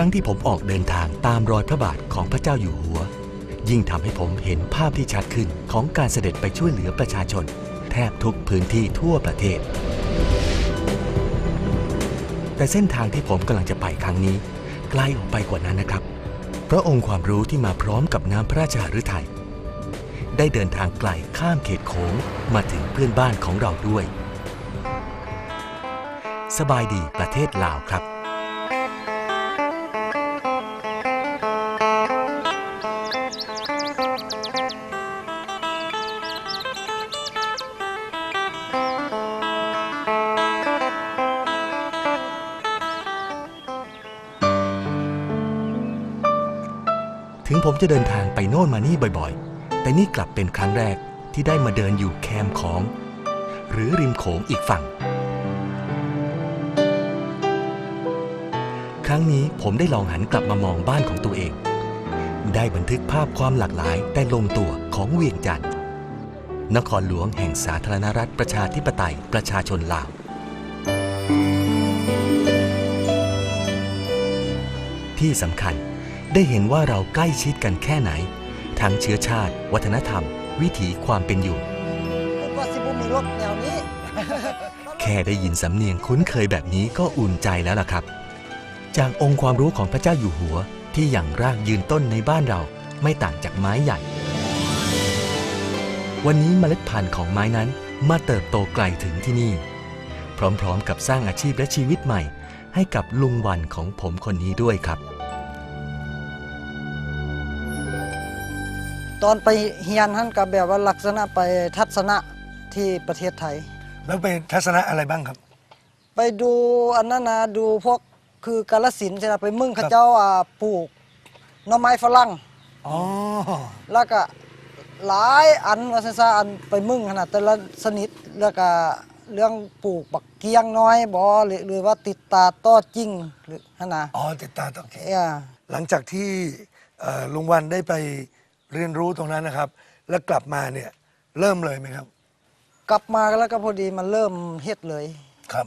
รั้งที่ผมออกเดินทางตามรอยพระบาทของพระเจ้าอยู่หัว ยิ่งทำให้ผมเห็นภาพที่ชัดขึ้นของการเสด็จไปช่วยเหลือประชาชน แทบทุกพื้นที่ทั่วประเทศ แต่เส้นทางที่ผมกำลังจะไปครั้งนี้ไกลออกไปกว่านั้นนะครับ พระองค์ความรู้ที่มาพร้อมกับน้ำพระราชหฤทัยได้เดินทางไกลข้ามเขตโขงมาถึงเพื่อนบ้านของเราด้วย สบายดีประเทศลาวครับ จะเดินทางไปโน่นมานี่บ่อยๆ แต่นี่กลับเป็นครั้งแรกที่ได้มาเดินอยู่แคมป์ของ หรือริมโขงอีกฝั่ง ครั้งนี้ผมได้ลองหันกลับมามองบ้านของตัวเอง ได้บันทึกภาพความหลากหลายแต่ลงตัวของเวียงจันทร์นครหลวงแห่งสาธารณรัฐประชาธิปไตยประชาชนลาวที่สำคัญ ได้เห็นว่าเราใกล้ชิดกันแค่ไหน ทั้งเชื้อชาติ วัฒนธรรม วิถีความเป็นอยู่คิดว่าสิบุมีรถแนวนี้ แค่ได้ยินสำเนียงคุ้นเคยแบบนี้ก็อุ่นใจแล้วล่ะครับ จากองค์ความรู้ของพระเจ้าอยู่หัว ที่อย่างรากยืนต้นในบ้านเราไม่ต่างจากไม้ใหญ่ วันนี้เมล็ดพันธุ์ของไม้นั้นมาเติบโตไกลถึงที่นี่ พร้อมๆกับสร้างอาชีพและชีวิตใหม่ ให้กับลุงวันของผมคนนี้ด้วยครับ ตอนไปเฮียนท่านกับแบบว่าลักษณะไปทัศนะที่ประเทศไทย แล้วไปทัศนะอะไรบ้างครับ ไปดูอันนั้นนะดูพวกคือกาลสินธุ์ใช่ไหมไปมึงเขาเจ้าอ่าปลูกหน่อไม้ฝรั่งอ๋อแล้วก็หลายอันว่าซ่าๆอันไปมึงขนาดแต่ละชนิดแล้วก็เรื่องปลูกบักเกียงน้อยบ่หรือหรือว่าติดตาต้อจริงหรือขนาดอ๋อติดตาตอเคเอ้ยหลังจากที่เอ่อลุงวันได้ไป เรียนรู้ตรงนั้นนะครับ แล้วกลับมาเนี่ยเริ่มเลยไหมครับ กลับมาแล้วก็พอดีมันเริ่มเฮ็ดเลยครับ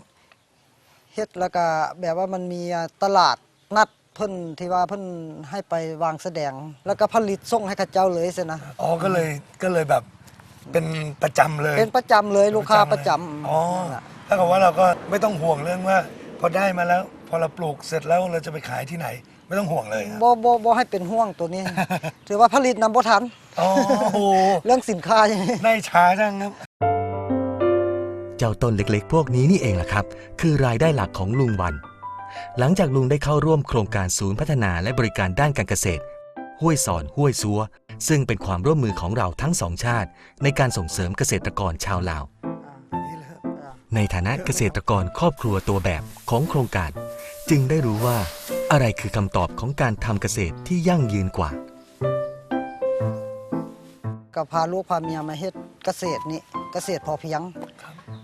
เฮ็ดแล้วก็แบบว่ามันมีตลาดนัดเพิ่นที่ว่าเพิ่นให้ไปวางแสดง แล้วก็ผลิตส่งให้กับเจ้าเลยสินะอ๋อก็เลยก็เลยแบบเป็นประจำเลยเป็นประจำเลยลูกค้าประจำเลยอ๋อนั่นน่ะถ้ากับว่าเราก็ไม่ต้องห่วงเรื่องว่า พอได้มาแล้ว พอเราปลูกเสร็จแล้วเราจะไปขายที่ไหน ไม่ต้องห่วงเลยครับบ่บ่บ่ให้เป็นห่วงตัวนี้ ถือว่าผลิตนำบ่ทันอ๋อโอ้โหเรื่องสินค้าอย่างนี้ได้ช้าจังครับ เจ้าต้นเล็กๆ พวกนี้นี่เองล่ะครับ คือรายได้หลักของลุงวัน หลังจากลุงได้เข้าร่วมโครงการศูนย์พัฒนาและบริการด้านการเกษตร ห้วยสอนห้วยซัว ซึ่งเป็นความร่วมมือของเราทั้งสองชาติ ในการส่งเสริมเกษตรกรชาวลาวนี่แหละครับ ในฐานะเกษตรกรครอบครัวตัวแบบของโครงการ จึงได้รู้ว่า อะไรคือคำตอบของการทำเกษตรที่ยั่งยืนกว่า ก็พาลูกพาเมียมาเฮ็ดเกษตรนี่เกษตรพอเพียง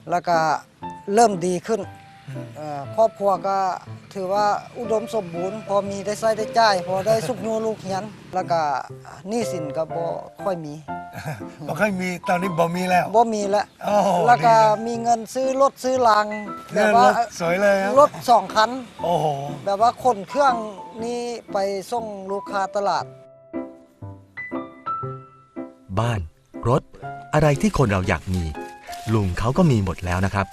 แล้วก็เริ่มดีขึ้นเอ่อ ครอบครัวก็ถือว่าอุดมสมบูรณ์ พอมีได้ใช้ได้จ่าย พอได้สุกยูลูกเฮียน แล้วก็หนี้สินก็บ่ค่อยมีบอกให้มีตอนนี้บ่มีแล้วบ่มีแล้วโอ้โหแล้วก็ดีเลยมีเงินซื้อรถซื้อรางแบเนี่ยบว่ารถสวยเลยครับรถสองคันโอ้โหแบบว่าขนเครื่องนี่ไปส่งลูกค้าตลาด บ้าน รถ อะไรที่คนเราอยากมี ลุงเขาก็มีหมดแล้วนะครับ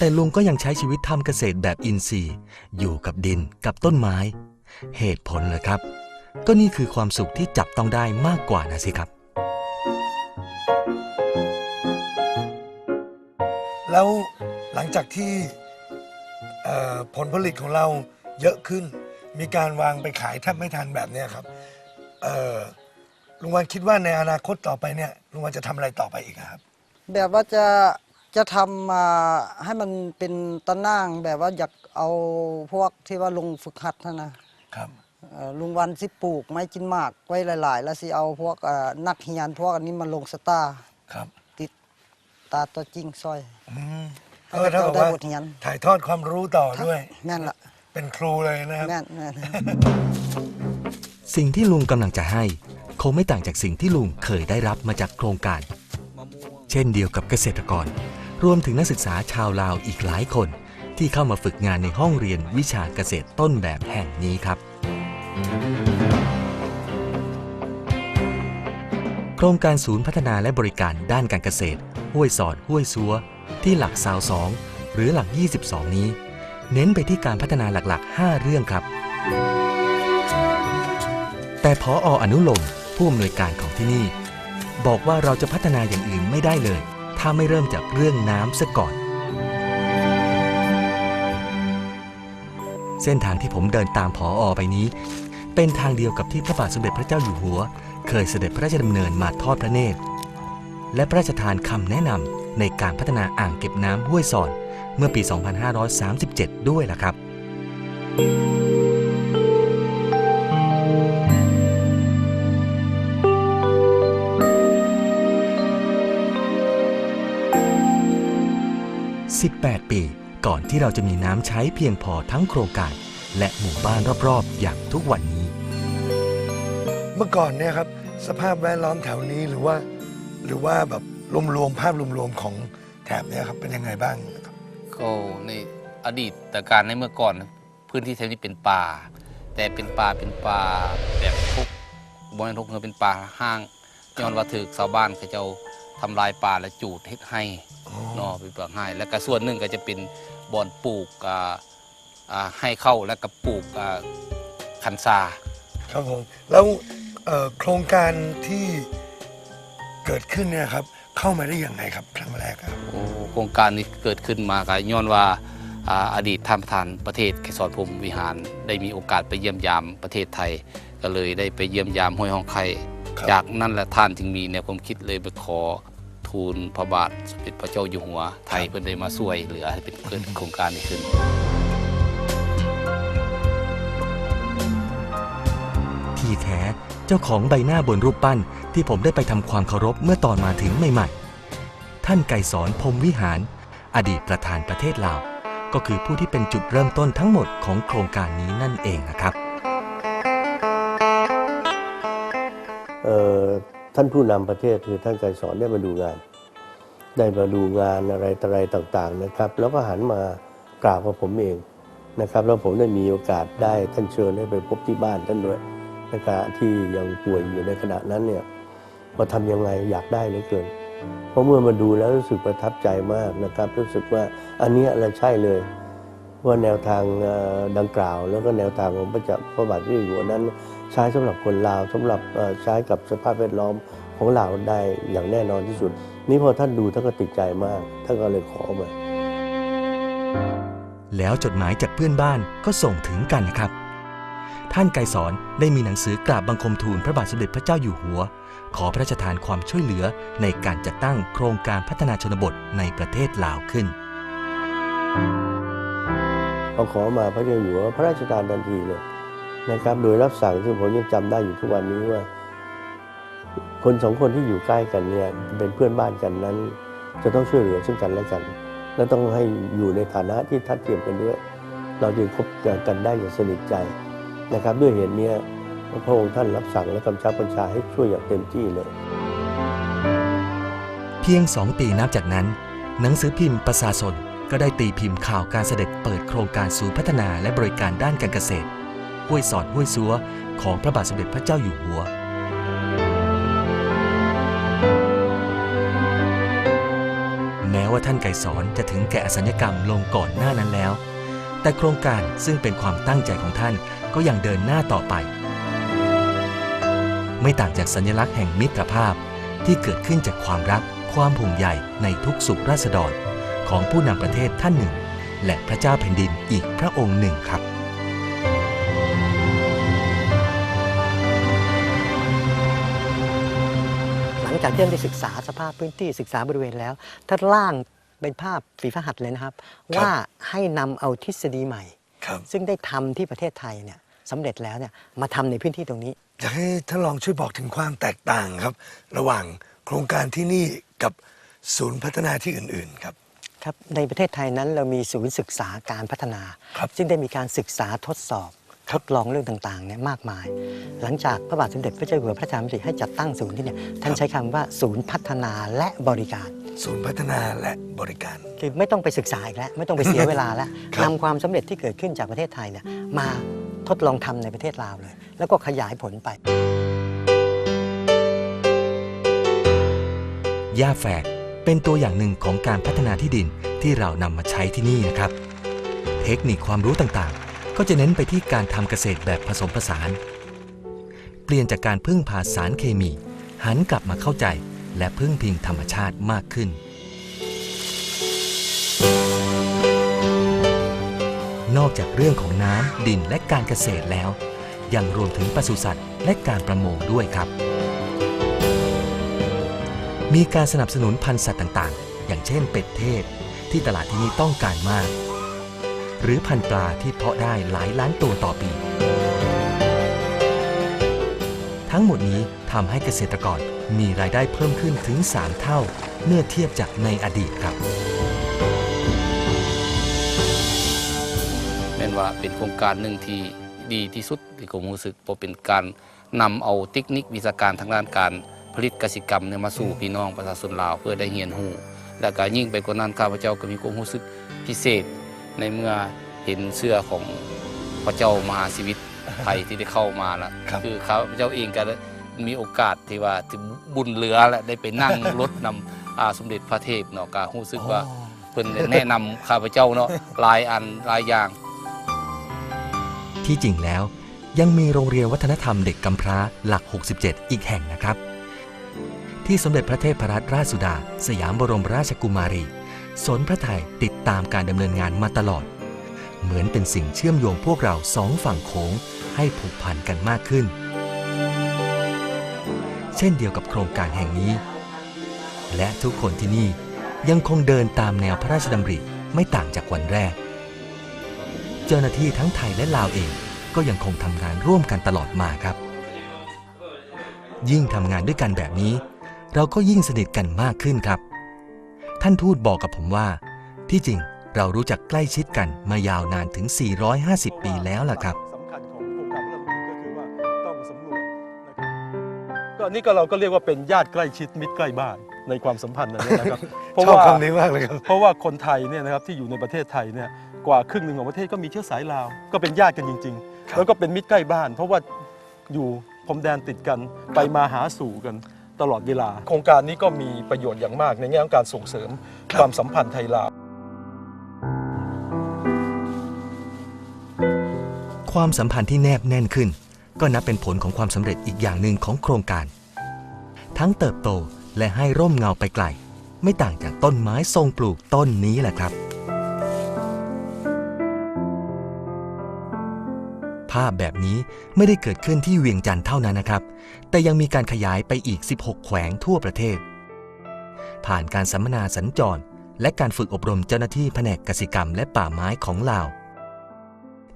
แต่ลุงก็ยังใช้ชีวิตทำเกษตรแบบอินทรีย์ อยู่กับดินกับต้นไม้ เหตุผลเลยครับ ก็นี่คือความสุขที่จับต้องได้มากกว่านะสิครับ แล้วหลังจากที่เอ่อผลผลิตของเราเยอะขึ้น มีการวางไปขายแทบไม่ทันแบบเนี้ยครับเอ่อลุงวันคิดว่าในอนาคตต่อไปเนี่ยลุงวันจะทำอะไรต่อไปอีกอะครับ แบบว่าจะ จะทำมาให้มันเป็นตะนางแบบว่าอยากเอาพวกที่ว่าลงฝึกหัดนะนะครับ เอ่อลุงวันสิปลูกไม้กินหมากไว้หลาย ๆ แล้วสิเอาพวกเอ่อนักเฮียนพวกอันนี้มาลงสตาร์ครับติดตาตัวจริงซอย อืมให้ก็เท่ากับว่าได้บทเรียน ถ่ายทอดความรู้ต่อด้วย แม่นละเป็นครูเลยนะครับ แม่นแม่น สิ่งที่ลุงกำลังจะให้ คงไม่ต่างจากสิ่งที่ลุงเคยได้รับมาจากโครงการ เช่นเดียวกับเกษตรกร รวมถึงนักศึกษาชาวลาวอีกหลายคน ที่เข้ามาฝึกงานในห้องเรียนวิชาเกษตรต้นแบบแห่งนี้ครับ โครงการศูนย์พัฒนาและบริการด้านการเกษตร ห้วยสอดห้วยซัว ที่หลักสาวสองหรือหลัก 22 นี้ เน้นไปที่การพัฒนาหลักๆ 5 เรื่องครับ แต่พอออนุลมผู้อำนวยการของที่นี่ บอกว่าเราจะพัฒนาอย่างอื่นไม่ได้เลย ถ้าไม่เริ่มจากเรื่องน้ำซะก่อน เส้นทางที่ผมเดินตามผออไปนี้ เป็นทางเดียวกับที่พระบาทสมเด็จพระเจ้าอยู่หัว เคยเสด็จพระราชดำเนินมาทอดพระเนตร และพระราชทานคำแนะนำในการพัฒนาอ่างเก็บน้ำห้วยสอน เมื่อปี 2537 ด้วยล่ะครับ 18 ปี ก่อนที่เราจะมีน้ำใช้เพียงพอทั้งโครงการ และหมู่บ้านรอบๆ อย่างทุกวันนี้ เมื่อก่อนเนี่ยครับ สภาพแวดล้อมแถวนี้หรือว่า หรือว่าแบบรวมๆภาพรวมๆของแถบเนี่ยครับเป็นยังไงบ้างครับก็ในอดีตแต่การในเมื่อก่อน พื้นที่แถวนี้เป็นป่า แต่เป็นป่าเป็นป่าแบบทุกบริเวณทุกเงินเป็นป่าห้างย้อนว่าถือชาวบ้านเขาเจ้า ทำลายป่าและจูดเฮ็ดให้เนอเป็นป่าให้ แล้วก็ส่วนหนึ่งก็จะเป็นบ่อนปลูกอ่าอ่าให้เข้าแล้วก็ปลูกอ่าคันซา ครับผมแล้วเอ่อโครงการที่เกิดขึ้นเนี่ยครับเข้ามาได้ยังไงครับครั้งแรกครับ โอ้โครงการนี้เกิดขึ้นมาก็ย้อนว่าอ่าอดีตท่านประธานประเทศแคสอนพรหมวิหาร ได้มีโอกาสไปเยี่ยมยามประเทศไทย ก็เลยได้ไปเยี่ยมยามห้วยห้องไข่ครับ จากนั้นแหละท่านจึงมีแนวความคิดเลยไปขอทูลพระบาทสมเด็จพระเจ้าอยู่หัว ไทยเพื่อได้มาช่วยเหลือให้เป็นเกิดโครงการนี้ขึ้นที่แท้เจ้าของใบหน้าบนรูปปั้นที่ผมได้ไปทำความเคารพเมื่อตอนมาถึงใหม่ๆ ท่านไก่สอนพรหมวิหาร อดีตประธานประเทศลาว ก็คือผู้ที่เป็นจุดเริ่มต้นทั้งหมดของโครงการนี้นั่นเองนะครับ ท่านผู้นำประเทศคือท่านไกรสอนได้มาดูงาน ได้มาดูงานอะไรต่ออะไรต่างๆนะครับ แล้วก็หันมากราบกับผมเองนะครับ แล้วผมได้มีโอกาสได้ท่านเชิญให้ไปพบที่บ้านท่านด้วยนะครับที่ยังป่วยอยู่ในขณะนั้นเนี่ยว่าทำยังไงอยากได้เหลือเกิน เพราะเมื่อมาดูแล้วรู้สึกประทับใจมากนะครับ รู้สึกว่าอันนี้ยแหละใช่เลยว่าแนวทางดังกล่าว แล้วก็แนวทางของพระเจ้าพระบาทที่อยู่หัวนั้น ใช้สำหรับคนลาวสำหรับเอ่อใช้กับสภาพแวดล้อมของลาวได้อย่างแน่นอนที่สุด นี่พอท่านดูท่านก็ติดใจมากท่านก็เลยขอมา แล้วจดหมายจากเพื่อนบ้านก็ส่งถึงกันนะครับ ท่านไกรสอนได้มีหนังสือกราบบังคมทูลพระบาทสมเด็จพระเจ้าอยู่หัว ขอพระราชทานความช่วยเหลือในการจัดตั้งโครงการพัฒนาชนบทในประเทศลาวขึ้นพอขอมาพระเจ้าอยู่หัวพระราชทานทันทีเลย นะครับ โดยรับสั่งซึ่งผมยังจำได้อยู่ทุกวันนี้ว่า คนสองคนที่อยู่ใกล้กันเนี่ยเป็นเพื่อนบ้านกันนั้น จะต้องช่วยเหลือซึ่งกันและกัน และต้องให้อยู่ในฐานะที่ทัดเทียมกันด้วย เราจึงคบกันได้อย่างสนิทใจนะครับ ด้วยเหตุนี้พระองค์ท่านรับสั่งและกำชับบัญชาให้ช่วยอย่างเต็มที่เลย เพียง2ปีนับจากนั้น หนังสือพิมพ์ประชาชนก็ได้ตีพิมพ์ข่าวการเสด็จเปิดโครงการศูนย์พัฒนาและบริการด้านการเกษตร ห้วยสอดห้วยซัวของพระบาทสมเด็จพระเจ้าอยู่หัว แม้ว่าท่านไกรสอนจะถึงแก่อสัญญกรรมลงก่อนหน้านั้นแล้ว แต่โครงการซึ่งเป็นความตั้งใจของท่านก็ยังเดินหน้าต่อไป ไม่ต่างจากสัญลักษณ์แห่งมิตรภาพที่เกิดขึ้นจากความรักความห่วงใยในทุกสุขราษฎรของผู้นำประเทศท่านหนึ่ง และพระเจ้าแผ่นดินอีกพระองค์หนึ่งครับ จากที่ท่านได้ศึกษาสภาพพื้นที่ศึกษาบริเวณแล้วท่านร่างเป็นภาพฝีพระหัตถ์เลยนะครับ ว่าให้นำเอาทฤษฎีใหม่ครับซึ่งได้ทำที่ประเทศไทยเนี่ยสำเร็จแล้วเนี่ยมาทำในพื้นที่ตรงนี้อยากให้ท่านลองช่วยบอกถึงความแตกต่างครับ ระหว่างโครงการที่นี่กับศูนย์พัฒนาที่อื่น ๆ ครับครับในประเทศไทยนั้นเรามีศูนย์ศึกษาการพัฒนาครับซึ่งได้มีการศึกษาทดสอบ ทดลองเรื่องต่างๆเนี่ยมากมาย หลังจากพระบาทสมเด็จพระเจ้าอยู่หัวพระราชทานดำริให้จัดตั้งศูนย์ที่เนี่ยท่านใช้คำว่าศูนย์พัฒนาและบริการ ศูนย์พัฒนาและบริการ คือไม่ต้องไปศึกษาอีกแล้ว ไม่ต้องไปเสียเวลาแล้วครับ นำความสำเร็จที่เกิดขึ้นจากประเทศไทยเนี่ยมาทดลองทำในประเทศลาวเลย แล้วก็ขยายผลไปหญ้าแฝกเป็นตัวอย่างหนึ่งของการพัฒนาที่ดินที่เรานำมาใช้ที่นี่นะครับ เทคนิคความรู้ต่างๆ ก็จะเน้นไปที่การทำเกษตรแบบผสมผสาน เปลี่ยนจากการพึ่งพาสารเคมี หันกลับมาเข้าใจและพึ่งพิงธรรมชาติมากขึ้น นอกจากเรื่องของน้ำดินและการเกษตรแล้ว ยังรวมถึงปศุสัตว์และการประมงด้วยครับ มีการสนับสนุนพันธุ์สัตว์ต่างๆ อย่างเช่นเป็ดเทศ ที่ตลาดที่นี่ต้องการมาก หรือพันธุ์ปลาที่เพาะได้หลายล้านตัวต่อปี ทั้งหมดนี้ทำให้เกษตรกรมีรายได้เพิ่มขึ้นถึง 3 เท่า เมื่อเทียบจากในอดีตครับแม่นว่าเป็นโครงการหนึ่งที่ดีที่สุดที่ผมรู้สึกเพราะเป็นการนำเอาเทคนิควิชาการทางด้านการผลิตกสิกรรมเนี่ยมาสู่พี่น้องประชาชนลาวเพื่อได้เรียนรู้และก็ยิ่งไปกว่านั้นข้าพเจ้าก็มีความรู้สึกพิเศษ ในเมื่อเห็นเสื้อของพระเจ้ามหาชีวิตไทยที่ได้เข้ามาแล้วครับคือข้าพเจ้าเองก็ได้มีโอกาสที่ว่าที่บุญเหลือและได้ไปนั่งรถนำอาสมเด็จพระเทพเนาะก็รู้สึกว่าเพิ่นได้แนะนำข้าพเจ้าเนาะหลายอันหลายอย่าง ที่จริงแล้วยังมีโรงเรียนวัฒนธรรมเด็กกำพร้าหลัก 67 อีกแห่งนะครับ ที่สมเด็จพระเทพรัตนราชสุดา สยามบรมราชกุมารี สนพระไทยติดตามการดำเนินงานมาตลอด เหมือนเป็นสิ่งเชื่อมโยงพวกเราสองฝั่งโขงให้ผูกพันกันมากขึ้น เช่นเดียวกับโครงการแห่งนี้ และทุกคนที่นี่ยังคงเดินตามแนวพระราชดำริไม่ต่างจากวันแรก เจ้าหน้าที่ทั้งไทยและลาวเองก็ยังคงทำงานร่วมกันตลอดมาครับ ยิ่งทำงานด้วยกันแบบนี้ เราก็ยิ่งสนิทกันมากขึ้นครับ ท่านทูตบอกกับผมว่า ที่จริงเรารู้จักใกล้ชิดกันมายาวนานถึง 450 ปีแล้วล่ะครับสำคัญของโครงการเริ่มนี้ก็คือว่าต้องสำรวจนะครับก็อันนี้ก็เราก็เรียกว่าเป็นญาติใกล้ชิดมิตรใกล้บ้านในความสัมพันธ์อันนี้นะครับ เพราะชอบว่าคำนี้มากเลยครับ เพราะว่าคนไทยเนี่ยนะครับที่อยู่ในประเทศไทยเนี่ยกว่าครึ่งหนึ่งของประเทศก็มีเชื้อสายลาว ก็เป็นญาติกันจริงครับๆแล้วก็เป็นมิตรใกล้บ้าน เพราะว่าอยู่พรมแดนติดกันไปมาหาสู่กัน ตลอดเวลา โครงการนี้ก็มีประโยชน์อย่างมากในแง่ของการส่งเสริมความสัมพันธ์ไทยลาว ความสัมพันธ์ที่แนบแน่นขึ้น ก็นับเป็นผลของความสำเร็จอีกอย่างหนึ่งของโครงการ ทั้งเติบโตและให้ร่มเงาไปไกล ไม่ต่างจากต้นไม้ทรงปลูกต้นนี้แหละครับาพแบบนี้ไม่ได้เกิดขึ้นที่เวียงจันทร์เท่านั้นนะครับ แต่ยังมีการขยายไปอีก 16 แขวงทั่วประเทศ ผ่านการสัมมนาสัญจร และการฝึกอบรมเจ้าหน้าที่แผนกกสิกรรมและป่าไม้ของลาว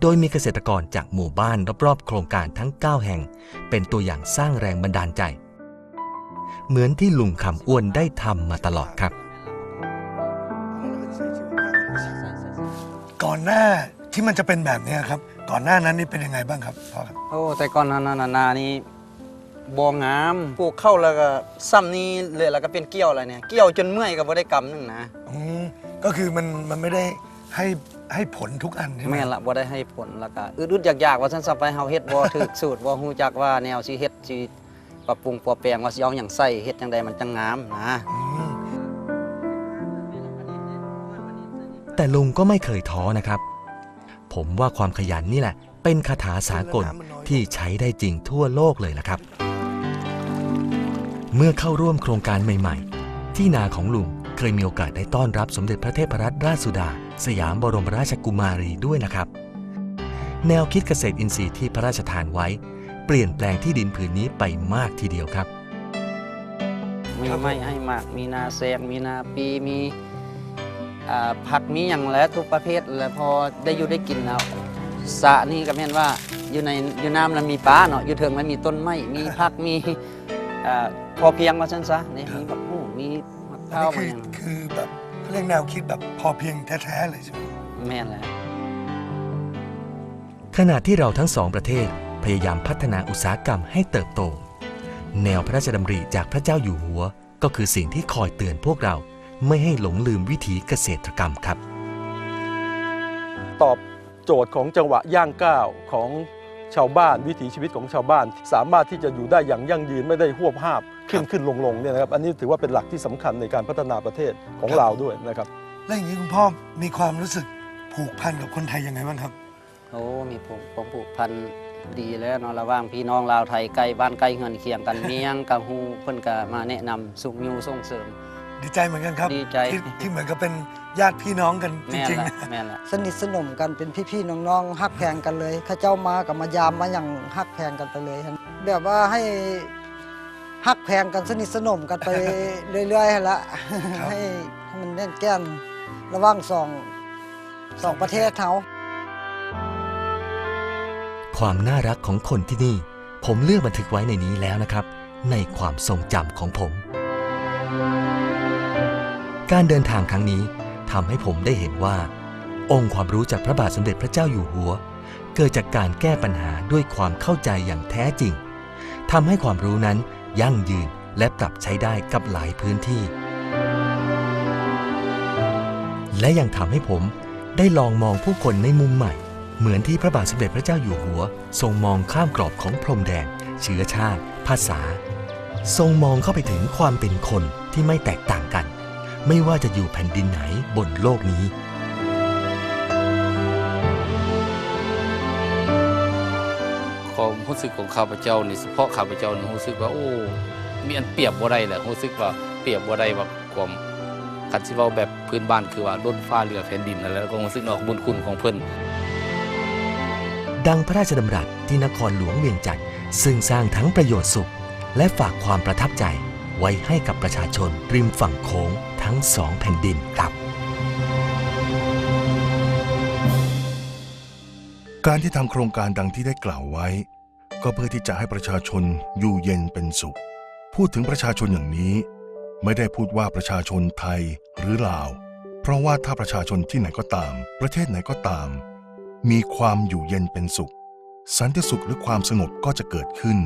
โดยมีเกษตรกรจากหมู่บ้านรอบๆ โครงการทั้ง 9 แห่ง เป็นตัวอย่างสร้างแรงบันดาลใจ เหมือนที่ลุงคำอ้วนได้ทำมาตลอดครับ ก่อนหน้า ที่มันจะเป็นแบบเนี้ยครับ ก่อนหน้านั้นนี่เป็นยังไงบ้างครับพ่อครับโอ้แต่ก่อนนานานานานี่บ่งามปลูกเข้าแล้วก็ซ้ำนี้เลยแล้วก็เป็นเกี้ยวอะไรเนี่ย เกี้ยวจนเมื่อยก็บ่ได้กำนึงนะอืมก็คือมันมันไม่ได้ให้ให้ผลทุกอันใช่ไหมแม่นละบ่ได้ให้ผลแล้วก็อึดๆอยากๆว่าซั่นซะไปเฮาเฮ็ดบ่ถูกสูตรบ่ฮู้จักว่าแนวสิเฮ็ดสิปรับปรุงปรับแปลงว่าสิเอาหยังใส่เฮ็ดจังใดมันจังงามนะ อืมแต่ลุงก็ไม่เคยท้อนะครับ ผมว่าความขยันนี่แหละ เป็นคาถาสากลที่ใช้ได้จริงทั่วโลกเลยละครับ เมื่อเข้าร่วมโครงการใหม่ ๆ ที่นาของลุงเคยมีโอกาสได้ต้อนรับสมเด็จพระเทพรัตนราชสุดา สยามบรมราชกุมารีด้วยนะครับ แนวคิดเกษตรอินทรีย์ที่พระราชทานไว้ เปลี่ยนแปลงที่ดินผืนนี้ไปมากทีเดียวครับ มีไม้ให้มาก มีนาแซงมีนาปี มี ผักมีอย่างแล้วทุกประเภทแล้วพอได้อยู่ได้กินแล้วสระนี่ก็แม่นว่าอยู่ในอยู่น้ำแล้วมีปลาเนาะอยู่เทิงแล้วมีต้นไม้มีผักมีอ่าพอเพียงว่าซั่นซะนี่มีบักฮู้มีมะพอันร้าวนี้มาคืออย่างคือแบบเขาเรียกแนวคิดแบบพอเพียงแท้ๆเลยใช่ไหมแม่นแล้วขณะที่เราทั้งสองประเทศพยายามพัฒนาอุตสาหกรรมให้เติบโต แนวพระราชดำริจากพระเจ้าอยู่หัว ก็คือสิ่งที่คอยเตือนพวกเรา ไม่ให้หลงลืมวิถีเกษตรกรรมครับ ตอบโจทย์ของจังหวะย่างก้าวของชาวบ้านวิถีชีวิตของชาวบ้าน สามารถที่จะอยู่ได้อย่างยั่งยืนไม่ได้หวบหาบขึ้นขึ้นลงลงเนี่ยนะครับอันนี้ถือว่าเป็นหลักที่สำคัญในการพัฒนาประเทศของเราด้วยนะครับแล้วอย่างนี้คุณพ่อมีความรู้สึกผูกพันกับคนไทยยังไงบ้างครับโอ้มีผมผมผูกพันดีแล้วเนาะระหว่างพี่น้องลาวไทยใกล้บ้านใกล้เฮือนเคียงกันเมียงกับฮูเพิ่นก็มาแนะนำสุขยูส่งเสริม ดีใจเหมือนกันครับดีใจ ที่ที่เหมือนกับเป็นญาติพี่น้องกันจแม่นริงๆละนะแม่นละสนิทสนมกันเป็นพี่ๆน้องๆฮักแพงกันเลยเข้าเจ้ามากับมายามมาอย่างฮักแพงกันไปเลยครับแบบว่าให้ฮักแพงกันสนิทสนมกันไป เรื่อยๆหั่นละครับให้ให้มันแน่นแก้นระหว่างสองสองประเทศเขา ความน่ารักของคนที่นี่ ผมเลือกบันทึกไว้ในนี้แล้วนะครับ ในความทรงจำของผม การเดินทางครั้งนี้ทำให้ผมได้เห็นว่า องค์ความรู้จากพระบาทสมเด็จพระเจ้าอยู่หัว เกิดจากการแก้ปัญหาด้วยความเข้าใจอย่างแท้จริงทำให้ความรู้นั้นยั่งยืนและปรับใช้ได้กับหลายพื้นที่ และยังทำให้ผมได้ลองมองผู้คนในมุมใหม่ เหมือนที่พระบาทสมเด็จพระเจ้าอยู่หัว ทรงมองข้ามกรอบของพรมแดน เชื้อชาติ ภาษา ทรงมองเข้าไปถึงความเป็นคนที่ไม่แตกต่างกัน ไม่ว่าจะอยู่แผ่นดินไหนบนโลกนี้ ความรู้สึกของข้าพเจ้านี่เฉพาะข้าพเจ้านี่รู้สึกว่าโอ้มีอันเปรียบบ่ได้แหละรู้สึกว่าเปรียบบ่ได้แบบความคันสิเว้าแบบพื้นบ้านคือว่าล้นฟ้าเรือแผ่นดินนั่นแหละแล้วก็รู้สึกนอกบุญคุณของเพิ่นดังพระราชดำรัสที่นครหลวงเวียงจันทร์ซึ่งสร้างทั้งประโยชน์สุข และฝากความประทับใจไว้ให้กับประชาชนริมฝั่งโค้ง ทั้งสองแผ่นดินครับ การที่ทำโครงการดังที่ได้กล่าวไว้ ก็เพื่อที่จะให้ประชาชนอยู่เย็นเป็นสุข พูดถึงประชาชนอย่างนี้ ไม่ได้พูดว่าประชาชนไทยหรือลาว เพราะว่าถ้าประชาชนที่ไหนก็ตาม ประเทศไหนก็ตาม มีความอยู่เย็นเป็นสุข สันติสุขหรือความสงบก็จะเกิดขึ้น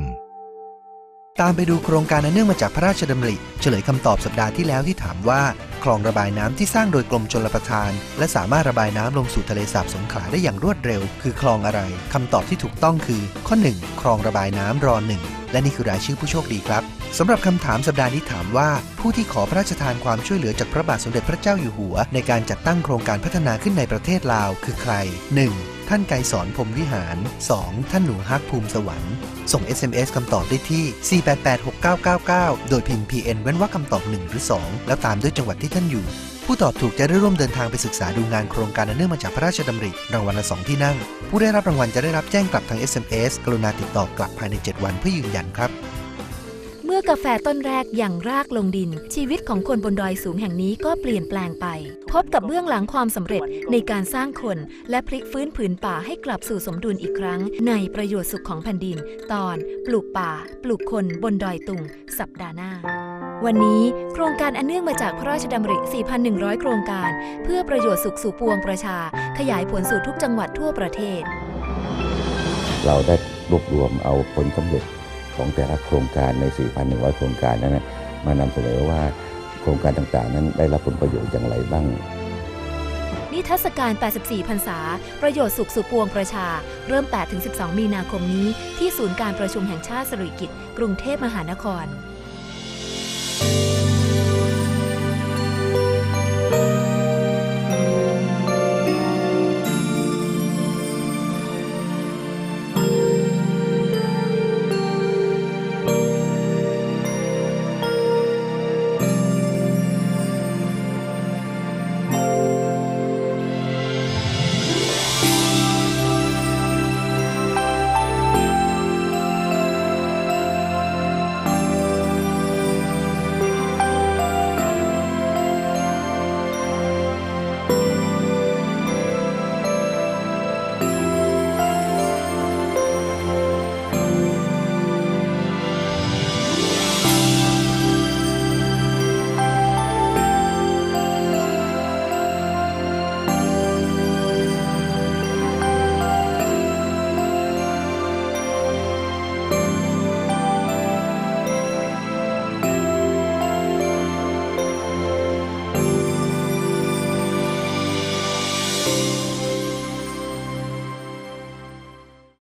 ตามไปดูโครงการอันเนื่องมาจากพระราชดำริ เฉลยคำตอบสัปดาห์ที่แล้วที่ถามว่า คลองระบายน้ำที่สร้างโดยกรมชลประทาน และสามารถระบายน้ำลงสู่ทะเลสาบสงขลาได้อย่างรวดเร็ว คือคลองอะไรคำตอบที่ถูกต้องคือ ข้อ 1 คลองระบายน้ำรอหนึ่งและนี่คือรายชื่อผู้โชคดีครับสำหรับคำถามสัปดาห์นี้ถามว่า ผู้ที่ขอพระราชทานความช่วยเหลือจากพระบาทสมเด็จพระเจ้าอยู่หัว ในการจัดตั้งโครงการพัฒนาขึ้นในประเทศลาวคือใคร 1. ท่านไกสอนพรมวิหาร 2. ท่านหนูฮักภูมิสวรรค์ ส่ง SMS คำตอบได้ที่ 4886999 โดยพิมพ์ PN เว้นวรรคคำตอบ 1 หรือ 2 แล้วตามด้วยจังหวัดที่ท่านอยู่ ผู้ตอบถูกจะได้ร่วมเดินทางไปศึกษาดูงานโครงการอันเนื่องมาจากพระราชดำริ รางวัลละ 2 ที่นั่ง ผู้ได้รับรางวัลจะได้รับแจ้งกลับทาง SMS กรุณาติดต่อกลับภายใน 7 วันเพื่อยืนยันครับเมื่อกาแฟต้นแรกอย่างรากลงดิน ชีวิตของคนบนดอยสูงแห่งนี้ก็เปลี่ยนแปลงไป บกับเบื้องหลังความสำเร็จในการสร้างคนและพลิกฟื้นผืนป่าให้กลับสู่สมดุลอีกครั้ง ในประโยชน์สุขของแผ่นดิน ตอนปลูกป่า ปลูกคนบนดอยตุง สัปดาห์หน้า วันนี้โครงการอันเนื่องมาจากพระราชดำริ 4,100 โครงการ เพื่อประโยชน์สุขสู่ปวงประชา ขยายผลสู่ทุกจังหวัดทั่วประเทศ เราได้รวบรวมเอาผลสำเร็จของแต่ละโครงการใน 4,100 โครงการนั้นนะมานำเสนอว่า โครงการต่างๆ นั้นได้รับผลประโยชน์อย่างไรบ้าง นิทรรศการ 84 พรรษา ประโยชน์สุขสุปวงประชา เริ่ม 8-12 มีนาคมนี้ ที่ศูนย์การประชุมแห่งชาติสริกิติ์กรุงเทพมหานคร